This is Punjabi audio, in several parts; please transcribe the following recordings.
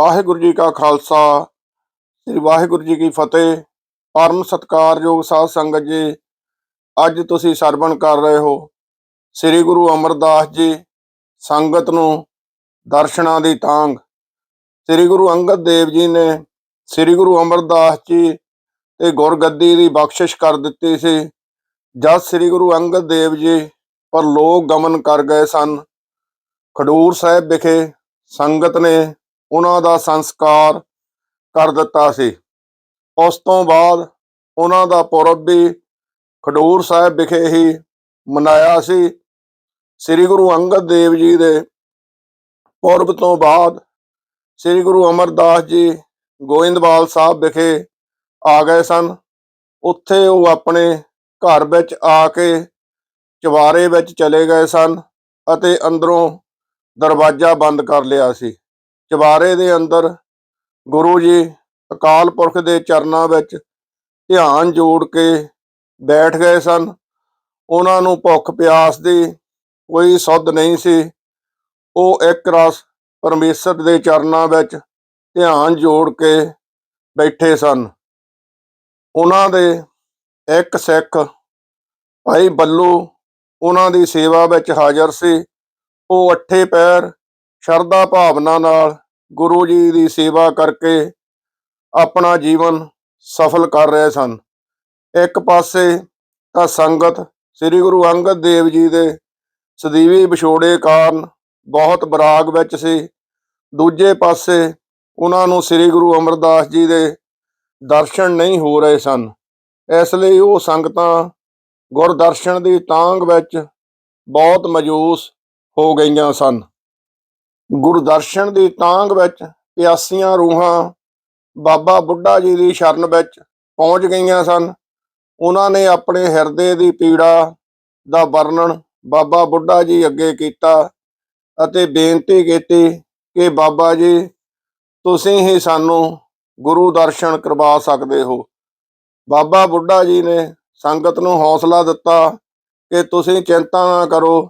ਵਾਹਿਗੁਰੂ ਜੀ ਕਾ ਖਾਲਸਾ, ਸ੍ਰੀ ਵਾਹਿਗੁਰੂ ਜੀ ਕੀ ਫਤਿਹ। ਪਰਮ ਸਤਕਾਰਯੋਗ ਸਾਧ ਸੰਗਤ ਜੀ, ਅੱਜ ਤੁਸੀਂ ਸਰਵਣ ਕਰ ਰਹੇ ਹੋ। ਸ੍ਰੀ ਗੁਰੂ ਅਮਰਦਾਸ ਜੀ ਸੰਗਤ ਨੂੰ ਦਰਸ਼ਨਾਂ ਦੀ ਤਾਂਗ ਸ੍ਰੀ ਗੁਰੂ ਅੰਗਦ ਦੇਵ ਜੀ ਨੇ ਸ੍ਰੀ ਗੁਰੂ ਅਮਰਦਾਸ ਜੀ ਤੇ ਗੁਰਗੱਦੀ ਦੀ ਬਖਸ਼ਿਸ਼ ਕਰ ਦਿੱਤੀ ਸੀ। ਜਦ ਸ੍ਰੀ ਗੁਰੂ ਅੰਗਦ ਦੇਵ ਜੀ ਪਰ ਲੋਕ ਗਮਨ ਕਰ ਗਏ ਸਨ, ਖਡੂਰ ਸਾਹਿਬ ਵਿਖੇ ਸੰਗਤ ਨੇ ਉਹਨਾਂ ਦਾ ਸੰਸਕਾਰ ਕਰ ਦਿੱਤਾ ਸੀ। ਉਸ ਤੋਂ ਬਾਅਦ ਉਹਨਾਂ ਦਾ ਪੁਰਬ ਵੀ ਖਡੂਰ ਸਾਹਿਬ ਵਿਖੇ ਹੀ ਮਨਾਇਆ ਸੀ। ਸ੍ਰੀ ਗੁਰੂ ਅੰਗਦ ਦੇਵ ਜੀ ਦੇ ਪੁਰਬ ਤੋਂ ਬਾਅਦ ਸ੍ਰੀ ਗੁਰੂ ਅਮਰਦਾਸ ਜੀ ਗੋਇੰਦਵਾਲ ਸਾਹਿਬ ਵਿਖੇ ਆ ਗਏ ਸਨ। ਉੱਥੇ ਉਹ ਆਪਣੇ ਘਰ ਵਿੱਚ ਆ ਕੇ ਚਵਾਰੇ ਵਿੱਚ ਚਲੇ ਗਏ ਸਨ ਅਤੇ ਅੰਦਰੋਂ ਦਰਵਾਜ਼ਾ ਬੰਦ ਕਰ ਲਿਆ ਸੀ। ਚਵਾਰੇ ਦੇ ਅੰਦਰ ਗੁਰੂ ਜੀ ਅਕਾਲ ਪੁਰਖ ਦੇ ਚਰਨਾਂ ਵਿੱਚ ਧਿਆਨ ਜੋੜ ਕੇ ਬੈਠ ਗਏ ਸਨ। ਉਹਨਾਂ ਨੂੰ ਭੁੱਖ ਪਿਆਸ ਦੀ ਕੋਈ ਸੁੱਧ ਨਹੀਂ ਸੀ। ਉਹ ਇੱਕ ਰਸ ਪਰਮੇਸ਼ਰ ਦੇ ਚਰਨਾਂ ਵਿੱਚ ਧਿਆਨ ਜੋੜ ਕੇ ਬੈਠੇ ਸਨ। ਉਹਨਾਂ ਦੇ ਇੱਕ ਸਿੱਖ ਭਾਈ ਬੱਲੂ ਉਹਨਾਂ ਦੀ ਸੇਵਾ ਵਿੱਚ ਹਾਜ਼ਰ ਸੀ। ਉਹ ਅੱਠੇ ਪੈਰ ਸ਼ਰਧਾ ਭਾਵਨਾ ਨਾਲ ਗੁਰੂ ਜੀ ਦੀ ਸੇਵਾ ਕਰਕੇ ਆਪਣਾ ਜੀਵਨ ਸਫਲ ਕਰ ਰਹੇ ਸਨ। ਇੱਕ ਪਾਸੇ ਤਾਂ ਸੰਗਤ ਸ੍ਰੀ ਗੁਰੂ ਅੰਗਦ ਦੇਵ ਜੀ ਦੇ ਸਦੀਵੀ ਵਿਛੋੜੇ ਕਾਰਨ ਬਹੁਤ ਬਰਾਗ ਵਿੱਚ ਸੀ। ਦੂਜੇ ਪਾਸੇ ਉਹਨਾਂ ਨੂੰ ਸ੍ਰੀ ਗੁਰੂ ਅਮਰਦਾਸ ਜੀ ਦੇ ਦਰਸ਼ਨ ਨਹੀਂ ਹੋ ਰਹੇ ਸਨ। ਇਸ ਲਈ ਉਹ ਸੰਗਤਾਂ ਗੁਰਦਰਸ਼ਨ ਦੀ ਤਾਂਗ ਵਿੱਚ ਬਹੁਤ ਮਜੂਸ ਹੋ ਗਈਆਂ ਸਨ। ਗੁਰਦਰਸ਼ਨ ਦੀ ਤਾਂਗ ਵਿੱਚ ਪਿਆਸੀਆਂ ਰੂਹਾਂ ਬਾਬਾ ਬੁੱਢਾ ਜੀ ਦੀ ਸ਼ਰਨ ਵਿੱਚ ਪਹੁੰਚ ਗਈਆਂ ਸਨ। ਉਹਨਾਂ ਨੇ ਆਪਣੇ ਹਿਰਦੇ ਦੀ ਪੀੜਾ ਦਾ ਵਰਣਨ ਬਾਬਾ ਬੁੱਢਾ ਜੀ ਅੱਗੇ ਕੀਤਾ ਅਤੇ ਬੇਨਤੀ ਕੀਤੀ ਕਿ ਬਾਬਾ ਜੀ, ਤੁਸੀਂ ਹੀ ਸਾਨੂੰ ਗੁਰੂ ਦਰਸ਼ਨ ਕਰਵਾ ਸਕਦੇ ਹੋ। ਬਾਬਾ ਬੁੱਢਾ ਜੀ ਨੇ ਸੰਗਤ ਨੂੰ ਹੌਸਲਾ ਦਿੱਤਾ ਕਿ ਤੁਸੀਂ ਚਿੰਤਾ ਨਾ ਕਰੋ।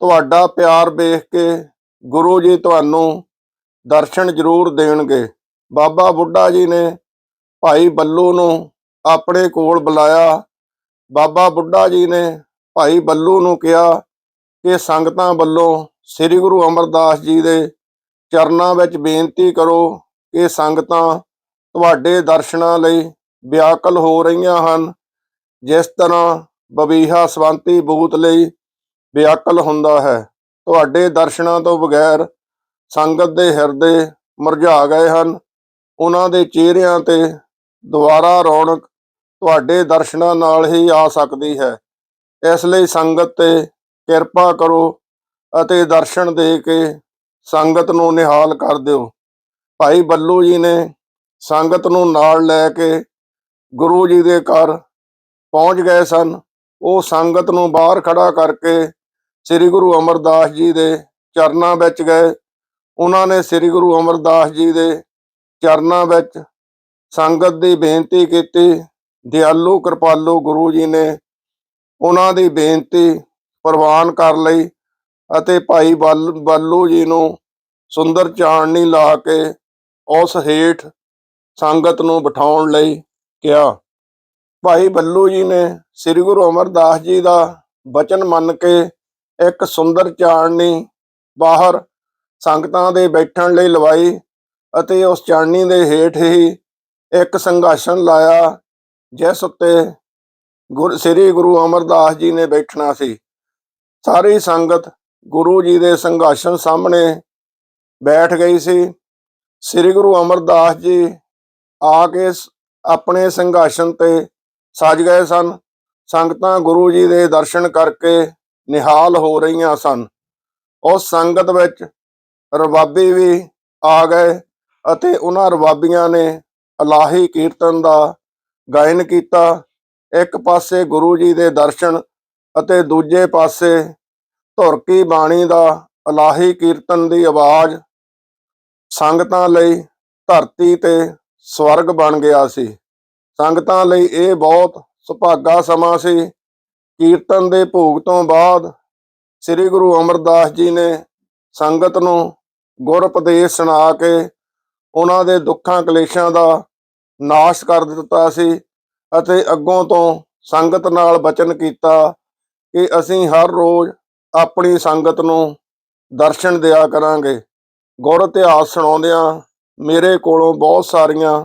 ਤੁਹਾਡਾ ਪਿਆਰ ਵੇਖ ਕੇ ਗੁਰੂ ਜੀ ਤੁਹਾਨੂੰ ਦਰਸ਼ਨ ਜ਼ਰੂਰ ਦੇਣਗੇ। ਬਾਬਾ ਬੁੱਢਾ ਜੀ ਨੇ ਭਾਈ ਬੱਲੂ ਨੂੰ ਆਪਣੇ ਕੋਲ ਬੁਲਾਇਆ। ਬਾਬਾ ਬੁੱਢਾ ਜੀ ਨੇ ਭਾਈ ਬੱਲੂ ਨੂੰ ਕਿਹਾ ਕਿ ਸੰਗਤਾਂ ਵੱਲੋਂ ਸ੍ਰੀ ਗੁਰੂ ਅਮਰਦਾਸ ਜੀ ਦੇ ਚਰਨਾਂ ਵਿੱਚ ਬੇਨਤੀ ਕਰੋ ਕਿ ਸੰਗਤਾਂ ਤੁਹਾਡੇ ਦਰਸ਼ਨਾਂ ਲਈ ਵਿਆਕਲ ਹੋ ਰਹੀਆਂ ਹਨ। ਜਿਸ ਤਰ੍ਹਾਂ ਬਬੀਹਾ ਸਵੰਤੀ ਬੂਤ ਲਈ ਵਿਆਕਲ ਹੁੰਦਾ ਹੈ। ਤੁਹਾਡੇ ਦਰਸ਼ਨਾਂ ਤੋਂ ਬਗੈਰ ਸੰਗਤ ਦੇ ਹਿਰਦੇ ਮੁਰਝਾ ਗਏ ਹਨ। ਉਹਨਾਂ ਦੇ ਚਿਹਰਿਆਂ ਤੇ ਦੁਬਾਰਾ ਰੌਣਕ ਤੁਹਾਡੇ ਦਰਸ਼ਨਾਂ ਨਾਲ ਹੀ ਆ ਸਕਦੀ ਹੈ। ਇਸ ਲਈ ਸੰਗਤ ਤੇ ਕਿਰਪਾ ਕਰੋ ਅਤੇ ਦਰਸ਼ਨ ਦੇ ਕੇ ਸੰਗਤ ਨੂੰ ਨਿਹਾਲ ਕਰ ਦਿਓ। ਭਾਈ ਬੱਲੂ ਜੀ ਨੇ ਸੰਗਤ ਨੂੰ ਨਾਲ ਲੈ ਕੇ ਗੁਰੂ ਜੀ ਦੇ ਘਰ ਪਹੁੰਚ ਗਏ ਸਨ। ਉਹ ਸੰਗਤ ਨੂੰ ਬਾਹਰ ਖੜਾ ਕਰਕੇ ਸ੍ਰੀ ਗੁਰੂ ਅਮਰਦਾਸ ਜੀ ਦੇ ਚਰਨਾਂ ਵਿੱਚ ਗਏ। ਉਹਨਾਂ ਨੇ ਸ੍ਰੀ ਗੁਰੂ ਅਮਰਦਾਸ ਜੀ ਦੇ ਚਰਨਾਂ ਵਿੱਚ ਸੰਗਤ ਦੀ ਬੇਨਤੀ ਕੀਤੀ। ਦਿਆਲੂ ਕਿਰਪਾਲੂ ਗੁਰੂ ਜੀ ਨੇ ਉਹਨਾਂ ਦੀ ਬੇਨਤੀ ਪ੍ਰਵਾਨ ਕਰ ਲਈ ਅਤੇ ਭਾਈ ਬੱਲ- ਬੱਲੂ ਜੀ ਨੂੰ ਸੁੰਦਰ ਚਾਣਨੀ ਲਾ ਕੇ ਉਸ ਹੇਠ ਸੰਗਤ ਨੂੰ ਬਿਠਾਉਣ ਲਈ ਕਿਹਾ। ਭਾਈ ਬੱਲੂ ਜੀ ਨੇ ਸ੍ਰੀ ਗੁਰੂ ਅਮਰਦਾਸ ਜੀ ਦਾ ਬਚਨ ਮੰਨ ਕੇ ਇੱਕ ਸੁੰਦਰ ਚਾੜਨੀ ਬਾਹਰ ਸੰਗਤਾਂ ਦੇ ਬੈਠਣ ਲਈ ਲਵਾਈ ਅਤੇ ਉਸ ਚਾੜਨੀ ਦੇ ਹੇਠ ਹੀ ਇੱਕ ਸੰਘਾਸਨ ਲਾਇਆ, ਜਿਸ ਉੱਤੇ ਗੁਰ, ਸ੍ਰੀ ਗੁਰੂ ਅਮਰਦਾਸ ਜੀ ਨੇ ਬੈਠਣਾ ਸੀ। ਸਾਰੀ ਸੰਗਤ ਗੁਰੂ ਜੀ ਦੇ ਸੰਘਾਸਨ ਸਾਹਮਣੇ ਬੈਠ ਗਈ ਸੀ। ਸ੍ਰੀ ਗੁਰੂ ਅਮਰਦਾਸ ਜੀ ਆ ਕੇ ਸ- ਆਪਣੇ ਸੰਘਾਸਨ ਤੇ ਸਜ ਗਏ ਸਨ। ਸੰਗਤਾਂ ਗੁਰੂ ਜੀ ਦੇ ਦਰਸ਼ਨ ਕਰਕੇ ਨਿਹਾਲ ਹੋ ਰਹੀਆਂ ਸਨ। ਉਸ ਸੰਗਤ ਵਿੱਚ ਰਬਾਬੀ ਵੀ ਆ ਗਏ ਅਤੇ ਉਹਨਾਂ ਰਬਾਬੀਆਂ ਨੇ ਅਲਾਹੀ ਕੀਰਤਨ ਦਾ ਗਾਇਨ ਕੀਤਾ। ਇੱਕ ਪਾਸੇ ਗੁਰੂ ਜੀ ਦੇ ਦਰਸ਼ਨ ਅਤੇ ਦੂਜੇ ਪਾਸੇ ਧੁਰਕੀ ਬਾਣੀ ਦਾ ਅਲਾਹੀ ਕੀਰਤਨ ਦੀ ਆਵਾਜ਼ ਸੰਗਤਾਂ ਲਈ ਧਰਤੀ ਤੇ ਸਵਰਗ ਬਣ ਗਿਆ ਸੀ। ਸੰਗਤਾਂ ਲਈ ਇਹ ਬਹੁਤ ਸੁਭਾਗਾ ਸਮਾਂ ਸੀ ਕੀਰਤਨ ਦੇ ਭੋਗ ਤੋਂ ਬਾਅਦ ਸ੍ਰੀ ਗੁਰੂ ਅਮਰਦਾਸ ਜੀ ਨੇ ਸੰਗਤ ਨੂੰ ਗੁਰ ਉਪਦੇਸ਼ ਸੁਣਾ ਕੇ ਉਹਨਾਂ ਦੇ ਦੁੱਖਾਂ ਕਲੇਸ਼ਾਂ ਦਾ ਨਾਸ਼ ਕਰ ਦਿੱਤਾ ਸੀ ਅਤੇ ਅੱਗੋਂ ਤੋਂ ਸੰਗਤ ਨਾਲ ਬਚਨ ਕੀਤਾ ਕਿ ਅਸੀਂ ਹਰ ਰੋਜ਼ ਆਪਣੀ ਸੰਗਤ ਨੂੰ ਦਰਸ਼ਨ ਦਿਆ ਕਰਾਂਗੇ। ਗੁਰ ਇਤਿਹਾਸ ਸੁਣਾਉਂਦਿਆਂ ਮੇਰੇ ਕੋਲੋਂ ਬਹੁਤ ਸਾਰੀਆਂ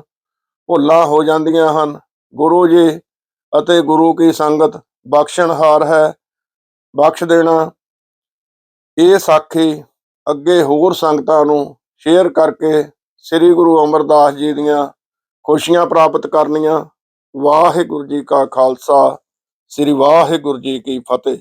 ਭੁੱਲਾਂ ਹੋ ਜਾਂਦੀਆਂ ਹਨ। ਗੁਰੂ ਜੀ ਅਤੇ ਗੁਰੂ ਕੀ ਸੰਗਤ ਬਖਸ਼ਣਹਾਰ ਹੈ, ਬਖਸ਼ ਦੇਣਾ। ਇਹ ਸਾਖੀ ਅੱਗੇ ਹੋਰ ਸੰਗਤਾਂ ਨੂੰ ਸ਼ੇਅਰ ਕਰਕੇ ਸ੍ਰੀ ਗੁਰੂ ਅਮਰਦਾਸ ਜੀ ਦੀਆਂ ਖੁਸ਼ੀਆਂ ਪ੍ਰਾਪਤ ਕਰਨੀਆਂ। ਵਾਹਿਗੁਰੂ ਜੀ ਕਾ ਖਾਲਸਾ, ਸ੍ਰੀ ਵਾਹਿਗੁਰੂ ਜੀ ਕੀ ਫਤਿਹ।